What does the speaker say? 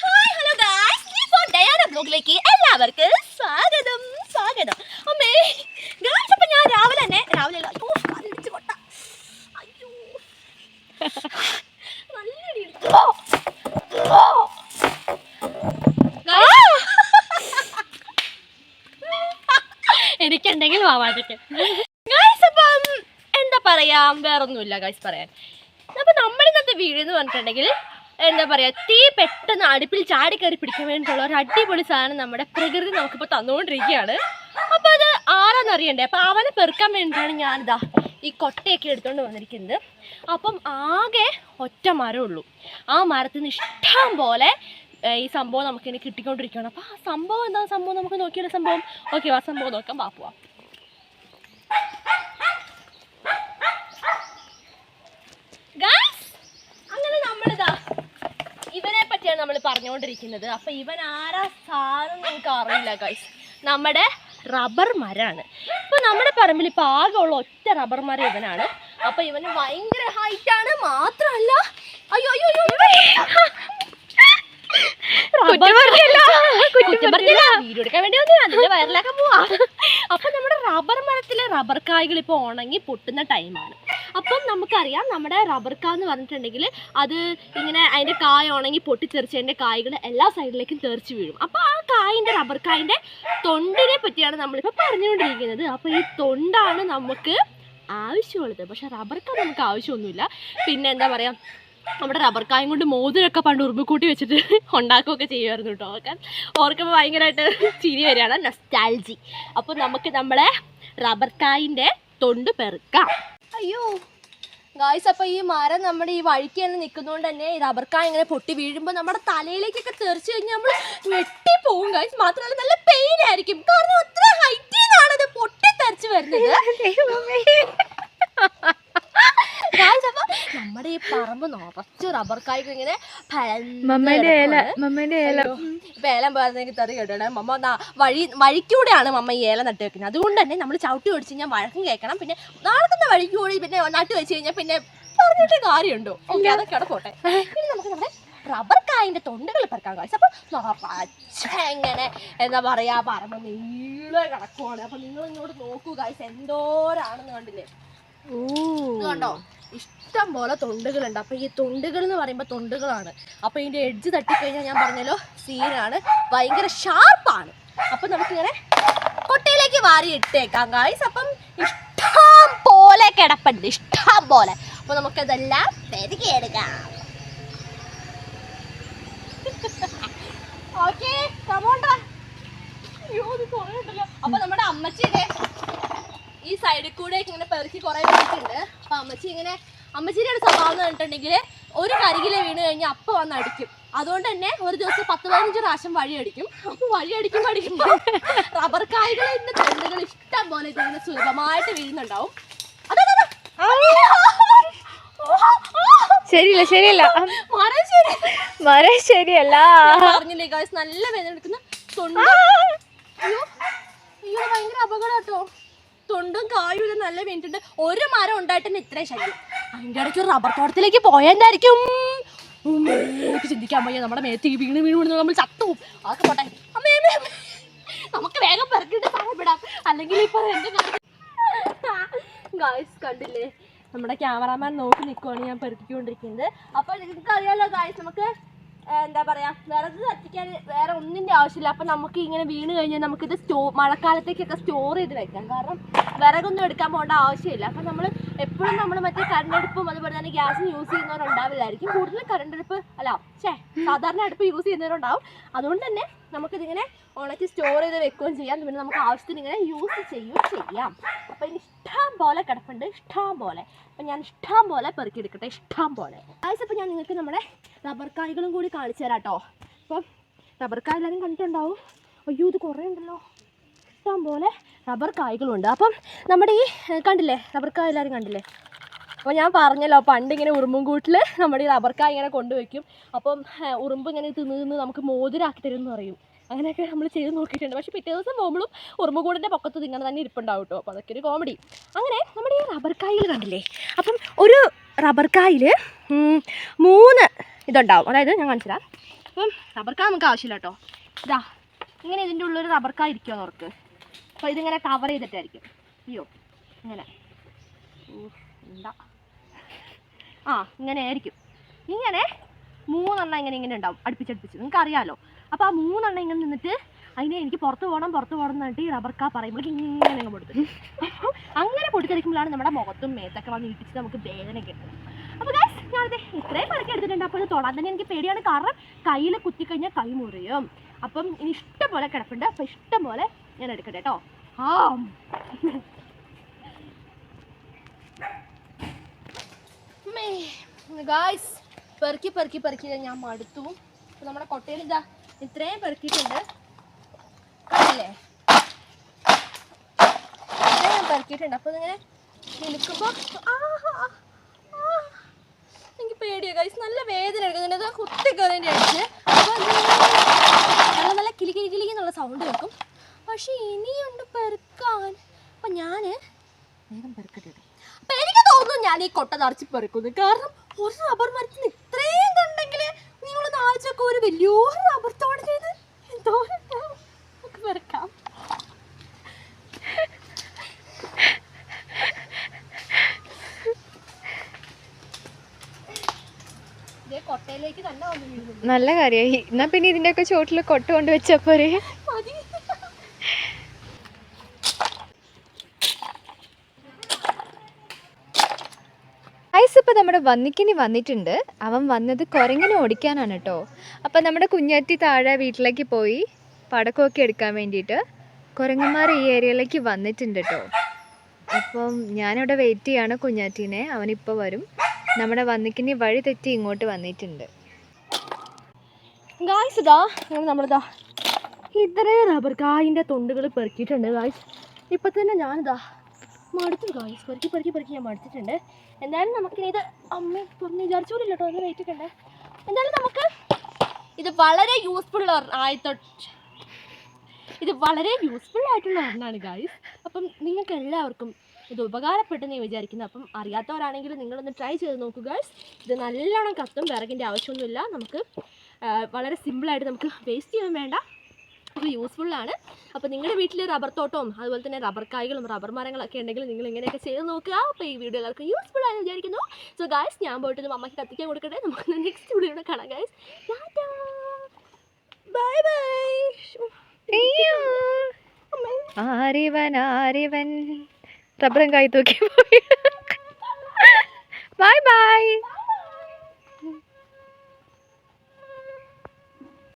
Hi hello guys ഇപ്പോൾ ഡയാന ബ്ലോഗിലേക്ക് എല്ലാവർക്കും സ്വാഗതം. സ്വാഗതം. അമ്മേ ഗായ്സ് അപ്പം ഞാൻ രാവിലെ തന്നെ രാവിലെ അയ്യോ കാലിടിച്ച് കൊട്ട അയ്യോ. നല്ല എനിക്കുണ്ടെങ്കിൽ മാവാട്ടിക്ക് ഗായ്സ് അപ്പം എന്താ പറയാ? വേറൊന്നുമില്ല ഗായ്സ് പറയാൻ. അപ്പം നമ്മൾ ഇന്നത്തെ വീഡിയോ എന്ന് പറഞ്ഞിട്ടുണ്ടെങ്കിൽ എന്താ പറയാ തീ പെട്ടെന്ന് അടുപ്പിൽ ചാടി കയറി പിടിക്കാൻ വേണ്ടിയിട്ടുള്ള ഒരു അടിപൊളി സാധനം നമ്മുടെ പ്രകൃതി നമുക്കിപ്പോൾ തന്നുകൊണ്ടിരിക്കുകയാണ് അപ്പോൾ അത് ആരാന്നറിയണ്ടേ അപ്പോൾ അവനെ പെറുക്കാൻ വേണ്ടിയിട്ടാണ് ഞാനിതാ ഈ കൊട്ടയൊക്കെ എടുത്തുകൊണ്ട് വന്നിരിക്കുന്നത്. അപ്പം ആകെ ഒറ്റ മരമേ ഉള്ളൂ. ആ മരത്തിൽ നിന്ന് ഇഷ്ടം പോലെ ഈ സംഭവം നമുക്കിനി കിട്ടിക്കൊണ്ടിരിക്കുകയാണ്. അപ്പോൾ ആ സംഭവം എന്താ? സംഭവം നമുക്ക് നോക്കിയുള്ള സംഭവം? ഓക്കെ ആ സംഭവം നോക്കാം. വാ പോവാം ഗൈസ് അങ്ങനെ നമ്മളിതാ ഇവനെ പറ്റിയാണ് നമ്മൾ പറഞ്ഞുകൊണ്ടിരിക്കുന്നത്. അപ്പൊ ഇവൻ ആരാ സാധനം നിങ്ങൾക്ക് അറിയില്ല ഗൈസ് നമ്മുടെ റബ്ബർ മരമാണ് ഇപ്പൊ നമ്മുടെ പറമ്പിൽ ഇപ്പൊ ആകെ ഉള്ള ഒറ്റ റബ്ബർ മരം ഇവനാണ്. അപ്പൊ ഇവന് ഭയങ്കര ഹൈറ്റ് ആണ്. മാത്രമല്ല അയ്യോ അയ്യോ അയ്യോ അപ്പൊ നമ്മുടെ റബ്ബർ മരത്തിലെ റബ്ബർ കായ്കൾ ഇപ്പൊ ഉണങ്ങി പൊട്ടുന്ന ടൈമാണ് അപ്പം നമുക്കറിയാം നമ്മുടെ റബ്ബർ കാ എന്ന് പറഞ്ഞിട്ടുണ്ടെങ്കിൽ അത് ഇങ്ങനെ അതിന്റെ കായ ഉണങ്ങി പൊട്ടിത്തെറിച്ചതിന്റെ കായ്കൾ എല്ലാ സൈഡിലേക്കും തെറിച്ച് വീഴും. അപ്പോൾ ആ കായിന്റെ റബ്ബർ കായിന്റെ തൊണ്ടിനെ പറ്റിയാണ് നമ്മളിപ്പോൾ പറഞ്ഞുകൊണ്ടിരിക്കുന്നത്. അപ്പോൾ ഈ തൊണ്ടാണ് നമുക്ക് ആവശ്യമുള്ളത്. പക്ഷെ റബ്ബർ കാ നമുക്ക് ആവശ്യമൊന്നുമില്ല. പിന്നെ എന്താ പറയുക നമ്മുടെ റബ്ബർ കായം കൊണ്ട് മോതിരൊക്കെ പണ്ട് ഉറുമ്പിക്കൂട്ടി വെച്ചിട്ട് ഉണ്ടാക്കുകയൊക്കെ ചെയ്യുമായിരുന്നു കേട്ടോ. ഓർക്കാൻ ഓർക്കുമ്പോൾ ഭയങ്കരമായിട്ട് ചിരി വരികയാണ്. നസ്റ്റാൽജി അപ്പോൾ നമുക്ക് നമ്മളെ റബ്ബർ കായിന്റെ തൊണ്ട് പെറുക്കാം. അയ്യോ. ഗായ്സ് അപ്പോൾ ഈ മരം നമ്മുടെ ഈ വഴിക്ക് തന്നെ നിൽക്കുന്നതുകൊണ്ട് തന്നെ ഈ റബ്ബർ കായ ഇങ്ങനെ പൊട്ടി വീഴുമ്പോൾ നമ്മുടെ തലയിലേക്കൊക്കെ തെറിച്ച് കഴിഞ്ഞാൽ നമ്മൾ വെട്ടിപ്പോവും ഗായ്സ് മാത്രമല്ല നല്ല പെയിൻ ആയിരിക്കും. കാരണം അത്ര ഹൈറ്റിൽ നിന്നാണ് ഇത് പൊട്ടി തെറിച്ച് വരുന്നത് ഗായ്സ് നമ്മുടെ ഈ പറമ്പ് നിറച്ച് റബ്ബർ കായ്ക്ക് ഇങ്ങനെ പരന്ന് മമ്മേന്റെ ഏല കിടക്കുവാണ്. മമ്മേന്റെ ഏല. അയ്യോ, ഇപ്പൊ ഏലം പോയതെനിക്ക് തെറി കേട്ടോ മമ്മ വഴി വഴിക്കൂടെയാണ് മമ്മ ഈ ഏലം നട്ട് വെക്കുന്നത്. അതുകൊണ്ട് തന്നെ നമ്മൾ ചവിട്ടി ഓടിച്ച് കഴിഞ്ഞാൽ വഴക്കും കേൾക്കണം. പിന്നെ നടക്കുന്ന വഴിക്കൂടി പിന്നെ നട്ട് വെച്ച് കഴിഞ്ഞാൽ പിന്നെ പറഞ്ഞിട്ട് കാര്യമുണ്ടോ? ഓക്കെ അതൊക്കെ കിടക്കോട്ടെ പിന്നെ നമുക്ക് നമ്മുടെ റബ്ബർ കായിന്റെ തൊണ്ടുകൾ പെറുക്കാൻ കാഴ്ച അപ്പൊ നിറച്ച് എങ്ങനെ എന്താ പറയാ പറമ്പ് നീളെ കിടക്കുവാണ്. അപ്പൊ നിങ്ങൾ ഇങ്ങോട്ട് നോക്കൂ കാഴ്ച എന്തോരാണെന്ന് കണ്ടില്ലേ? കണ്ടോ? ഇഷ്ടം പോലെ തൊണ്ടുകളുണ്ട്. അപ്പൊ ഈ തൊണ്ടുകൾ എന്ന് പറയുമ്പോൾ തൊണ്ടുകളാണ്. അപ്പൊ ഇതിന്റെ എഡ്ജ് തട്ടിക്കഴിഞ്ഞാൽ ഞാൻ പറഞ്ഞല്ലോ സീനാണ്. ഭയങ്കര ഷാർപ്പാണ് അപ്പൊ നമുക്കിങ്ങനെ കൊട്ടയിലേക്ക് വാരി ഇട്ടേക്കാം ഗായ്സ് അപ്പം ഇഷ്ടം പോലെ കിടപ്പുണ്ട്. ഇഷ്ടം പോലെ. അപ്പൊ നമുക്കതെല്ലാം പെരുകിയെടുക്കാം. ഓക്കെ കമോണ്ടാ നമ്മുടെ അമ്മച്ചിയുടെ ഈ സൈഡിൽ കൂടെ ഇങ്ങനെ പെറുക്കി കുറേ വീട്ടുണ്ട് അപ്പം അമ്മച്ചി ഇങ്ങനെ അമ്മച്ചിയുടെ ഒരു സ്വഭാവം എന്ന് പറഞ്ഞിട്ടുണ്ടെങ്കിൽ ഒരു കരികിലെ വീണ് കഴിഞ്ഞാൽ അപ്പം വന്ന് അടിക്കും. അതുകൊണ്ട് തന്നെ ഒരു ദിവസം പത്ത് പതിനഞ്ച് പ്രാവശ്യം വഴി അടിക്കും. അപ്പൊ വഴി അടിക്കും അടിക്കുമ്പോൾ റബ്ബർ കായ്കളിന്റെ തൊണ്ടുകൾ ഇഷ്ടം പോലെ ഇതിങ്ങനെ സുലഭമായിട്ട് വീഴുന്നുണ്ടാവും. ശരിയല്ല. ശരിയില്ല ശരിയല്ല. മരം ശരി. മരം ശരിയല്ല. പറഞ്ഞില്ലേ ഗായ്സ് നല്ല വേദന എടുക്കുന്ന തൊണ്ട്. അയ്യോ അയ്യോ ഭയങ്കര അപകടം കേട്ടോ. തൊണ്ടും കായും നല്ല വീണിട്ടുണ്ട്. ഒരു മരം ഉണ്ടായിട്ട് തന്നെ ഇത്രയും ശല്യം. അതിന്റെ ഇടയ്ക്ക് ഒരു റബ്ബർ തോട്ടത്തിലേക്ക് പോയെന്നായിരിക്കും ഉമ്മേ, ചിന്തിക്കാൻ വയ്യ. നമ്മുടെ മേത്ത് വീണ് വീണ് വീണ് നമ്മൾ ചത്തും അതൊക്കെ പോട്ടെ. അമ്മേ. നമുക്ക് വേഗം പെറുക്കിട്ട് പറയപ്പെടാം അല്ലെങ്കിൽ ഇപ്പൊ എന്ത് ഗായ്സ് കണ്ടില്ലേ? നമ്മുടെ ക്യാമറാമാൻ നോക്കി നിൽക്കുവാണ് ഞാൻ പെറുക്കിക്കൊണ്ടിരിക്കുന്നത്. അപ്പോൾ നിങ്ങൾക്ക് അറിയാലോ ഗായ്സ് നമുക്ക് എന്താ പറയാ വിറക് കത്തിക്കാൻ വേറെ ഒന്നിന്റെ ആവശ്യമില്ല. അപ്പൊ നമുക്ക് ഇങ്ങനെ വീണ് കഴിഞ്ഞാൽ നമുക്ക് ഇത് സ്റ്റോ മഴക്കാലത്തേക്കൊക്കെ സ്റ്റോർ ചെയ്ത് വെക്കാം. കാരണം വിറകൊന്നും എടുക്കാൻ പോകേണ്ട ആവശ്യമില്ല. അപ്പൊ നമ്മൾ എപ്പോഴും നമ്മൾ മറ്റേ കറണ്ടടുപ്പും അതുപോലെ തന്നെ ഗ്യാസും യൂസ് ചെയ്യുന്നവരുണ്ടാവില്ലായിരിക്കും. കൂടുതൽ കറണ്ടടുപ്പ് അല്ല ഛേ സാധാരണ അടുപ്പ് യൂസ് ചെയ്യുന്നവരുണ്ടാവും. അതുകൊണ്ട് തന്നെ നമുക്കിതിങ്ങനെ ഉണക്കി സ്റ്റോർ ചെയ്ത് വെക്കുകയും ചെയ്യാം. പിന്നെ നമുക്ക് ആവശ്യത്തിന് ഇങ്ങനെ യൂസ് ചെയ്യുകയും ചെയ്യാം. അപ്പോൾ ഇതിന് ഇഷ്ടം പോലെ കിടപ്പുണ്ട്. ഇഷ്ടം പോലെ. അപ്പം ഞാൻ ഇഷ്ടം പോലെ പെറുക്കിയെടുക്കട്ടെ. ഇഷ്ടം പോലെ. ആഴ്ച അപ്പോൾ ഞാൻ നിങ്ങൾക്ക് നമ്മുടെ റബ്ബർ കായ്കളും കൂടി കാണിച്ചു തരാം കേട്ടോ അപ്പം റബ്ബർ കായ എല്ലാവരും കണ്ടിട്ടുണ്ടാവും? അയ്യോ ഇത് കുറേ ഉണ്ടല്ലോ. ഇഷ്ടം പോലെ റബ്ബർ കായ്കളുണ്ട്. അപ്പം നമ്മുടെ ഈ കണ്ടില്ലേ? റബ്ബർ കായ എല്ലാവരും കണ്ടില്ലേ? അപ്പോൾ ഞാൻ പറഞ്ഞല്ലോ പണ്ട് ഇങ്ങനെ ഉറുമ്പും കൂട്ടിൽ നമ്മുടെ ഈ റബ്ബർ കായ ഇങ്ങനെ കൊണ്ടുവയ്ക്കും അപ്പം ഉറുമ്പ് ഇങ്ങനെ തിന്ന് തിന്ന് നമുക്ക് മോതിരാക്കി തരും എന്ന് പറയും. അങ്ങനെയൊക്കെ നമ്മൾ ചെയ്ത് നോക്കിയിട്ടുണ്ട്. പക്ഷേ പിറ്റേ ദിവസം പോകുമ്പോഴും ഉറുമ്പുകൂടിന്റെ പൊക്കത്ത് ഇങ്ങനെ തന്നെ ഇരിപ്പുണ്ടാവും കേട്ടോ അപ്പോൾ അതൊക്കെ ഒരു കോമഡി അങ്ങനെ നമ്മുടെ ഈ റബ്ബർ കായിൽ കണ്ടില്ലേ? അപ്പം ഒരു റബ്ബർ കായിൽ മൂന്ന് ഇതുണ്ടാവും. അതായത് ഞാൻ കാണിച്ചതാ അപ്പം റബ്ബർ കാ നമുക്ക് ആവശ്യമില്ല കേട്ടോ ഇതാ ഇങ്ങനെ ഇതിന്റെ ഉള്ളൊരു റബ്ബർ കായ ഇരിക്കുമോ അവർക്ക് അപ്പോൾ ഇതിങ്ങനെ കവർ ചെയ്തിട്ടായിരിക്കും. അയ്യോ ഇങ്ങനെ. എന്താ? ആ ഇങ്ങനെ ആയിരിക്കും ഇങ്ങനെ മൂന്നെണ്ണം ഇങ്ങനെ ഇങ്ങനെ ഉണ്ടാവും. അടുപ്പിച്ചടുപ്പിച്ച് നിങ്ങൾക്ക് അറിയാലോ അപ്പോൾ ആ മൂന്നെണ്ണം ഇങ്ങനെ നിന്നിട്ട് അതിനെ എനിക്ക് പുറത്ത് പോകണം പുറത്ത് പോകണം എന്ന് പറഞ്ഞിട്ട് ഈ റബ്ബർ കാ പറയുമ്പോഴേക്ക് ഇങ്ങനെ അങ്ങ് പൊടുത്തു അങ്ങനെ പൊട്ടിത്തെറിക്കുമ്പോഴാണ് നമ്മുടെ മുഖത്തും മേത്തൊക്കെ വന്ന് ഇടിച്ച് നമുക്ക് വേദന കിട്ടുന്നത്. അപ്പോൾ ഗൈസ് ഞാനത് ഇത്രയും പടക്കി എടുത്തിട്ടുണ്ട്. അപ്പോൾ ഇത് തൊടാൻ തന്നെ എനിക്ക് പേടിയാണ്. കാരണം കയ്യിൽ കുത്തിക്കഴിഞ്ഞാൽ കൈ മുറിയും. അപ്പം ഇനി ഇഷ്ടം പോലെ കിടപ്പുണ്ട്. അപ്പോൾ ഇഷ്ടം പോലെ ഞാൻ എടുക്കട്ടെ കേട്ടോ. ആ. ഗായ്സ് പെറുക്കി പെറുക്കി പെറുക്കി ഞാൻ മടുത്തു. അപ്പോൾ നമ്മുടെ കൊട്ടയിൽ ഇതാ ഇത്രയും പെറുക്കിയിട്ടുണ്ട്. കണ്ടില്ലേ? ഇത്രയും പെറുക്കിയിട്ടുണ്ട്. അപ്പോൾ ഇതിങ്ങനെ നിൽക്കുമ്പോൾ എനിക്ക് പേടിയാണ് ഗൈസ് നല്ല വേദന എടുക്കുന്നുണ്ട് കുത്തി കയറിന്റെ അടിച്ച് നല്ല നല്ല കിലി കിലി എന്നുള്ള സൗണ്ട് കേൾക്കും. പക്ഷേ ഇനിയുണ്ട് പെറുക്കാൻ. അപ്പം ഞാൻ വേഗം പെറുക്കട്ടെ തോന്നുന്നു ഞാൻ ഈ കൊട്ട നിറച്ച് പെറുക്കുന്നു. കാരണം ഒരു റബ്ബർ മരത്തിന് ഇത്രയും കണ്ടെങ്കിൽ നിങ്ങളൊന്ന് ആഴ്ചയൊക്കെ ഒരു വലിയൊരു റബ്ബർ തോട് ചെയ്ത് പെറുക്കാം. നല്ല കാര്യമായി. എന്നാ പിന്നെ ഇതിന്റെയൊക്കെ ചോട്ടിൽ കൊട്ട കൊണ്ട് വെച്ചപ്പോരെ? നമ്മുടെ വന്നിക്കിനി വന്നിട്ടുണ്ട്. അവൻ വന്നത് കുരങ്ങിനെ ഓടിക്കാനാണ് കേട്ടോ അപ്പം നമ്മുടെ കുഞ്ഞാറ്റി താഴെ വീട്ടിലേക്ക് പോയി പടക്കമൊക്കെ എടുക്കാൻ വേണ്ടിയിട്ട് കുരങ്ങന്മാർ ഈ ഏരിയയിലേക്ക് വന്നിട്ടുണ്ട് കേട്ടോ അപ്പം ഞാനിവിടെ വെയിറ്റ് ചെയ്യാണ് കുഞ്ഞാറ്റീനെ. അവനിപ്പോൾ വരും. നമ്മുടെ വന്നിക്കിനി വഴി തെറ്റി ഇങ്ങോട്ട് വന്നിട്ടുണ്ട്. ഗായ്സ് ഇതാ നമ്മളിതാ. ഇത്രയും റബ്ബർ കായിന്റെ തൊണ്ടുകൾ പെറുക്കിയിട്ടുണ്ട് ഗായ്സ് ഇപ്പം തന്നെ ഞാനിതാ മടുത്തു ഗായ്സ് പെറുക്കി പെറുക്കി പെറുക്കി ഞാൻ മടുത്തിട്ടുണ്ട്. എന്തായാലും നമുക്കിനി ഇത് അമ്മ തുറന്ന് വിചാരിച്ചോളില്ല കേട്ടോ ഒന്ന് വെയിറ്റ് ചെയ്യണ്ടേ എന്തായാലും നമുക്ക് ഇത് വളരെ യൂസ്ഫുൾ ആയിട്ടോ ഇത് വളരെ യൂസ്ഫുൾ ആയിട്ടുള്ള ഒന്നാണ് ഗായ്സ് അപ്പം നിങ്ങൾക്ക് എല്ലാവർക്കും ഇത് ഉപകാരപ്പെട്ടെന്ന് ഞാൻ വിചാരിക്കുന്നു. അപ്പം അറിയാത്തവരാണെങ്കിൽ നിങ്ങളൊന്ന് ട്രൈ ചെയ്ത് നോക്കുക ഗായ്സ് ഇത് നല്ലോണം കത്തും വിറകിന്റെ ആവശ്യമൊന്നുമില്ല. നമുക്ക് വളരെ സിമ്പിളായിട്ട് നമുക്ക് വേസ്റ്റ് ചെയ്യാൻ വേണ്ട. അപ്പോൾ ആണ്. അപ്പോൾ നിങ്ങളുടെ വീട്ടിൽ റബ്ബർ തോട്ടവും അതുപോലെ തന്നെ റബ്ബർ കായ്കളും റബ്ബർ മരങ്ങളൊക്കെ ഉണ്ടെങ്കിൽ നിങ്ങൾ ഇങ്ങനെയൊക്കെ ചെയ്ത് നോക്കുക. അപ്പോൾ ഈ വീഡിയോ എല്ലാവർക്കും യൂസ്ഫുൾ ആയെന്ന് വിചാരിക്കുന്നു. സോ ഗായ്സ് ഞാൻ പോയിട്ട് അമ്മയ്ക്ക് കത്തിക്കാൻ കൊടുക്കട്ടെ. നമുക്ക് നെക്സ്റ്റ് വീഡിയോ കാണാം ഗായ്സ് ബൈ ബൈ ആരിവൻ റബ്ബറും കായ് തൂക്കി പോയി. Bye bye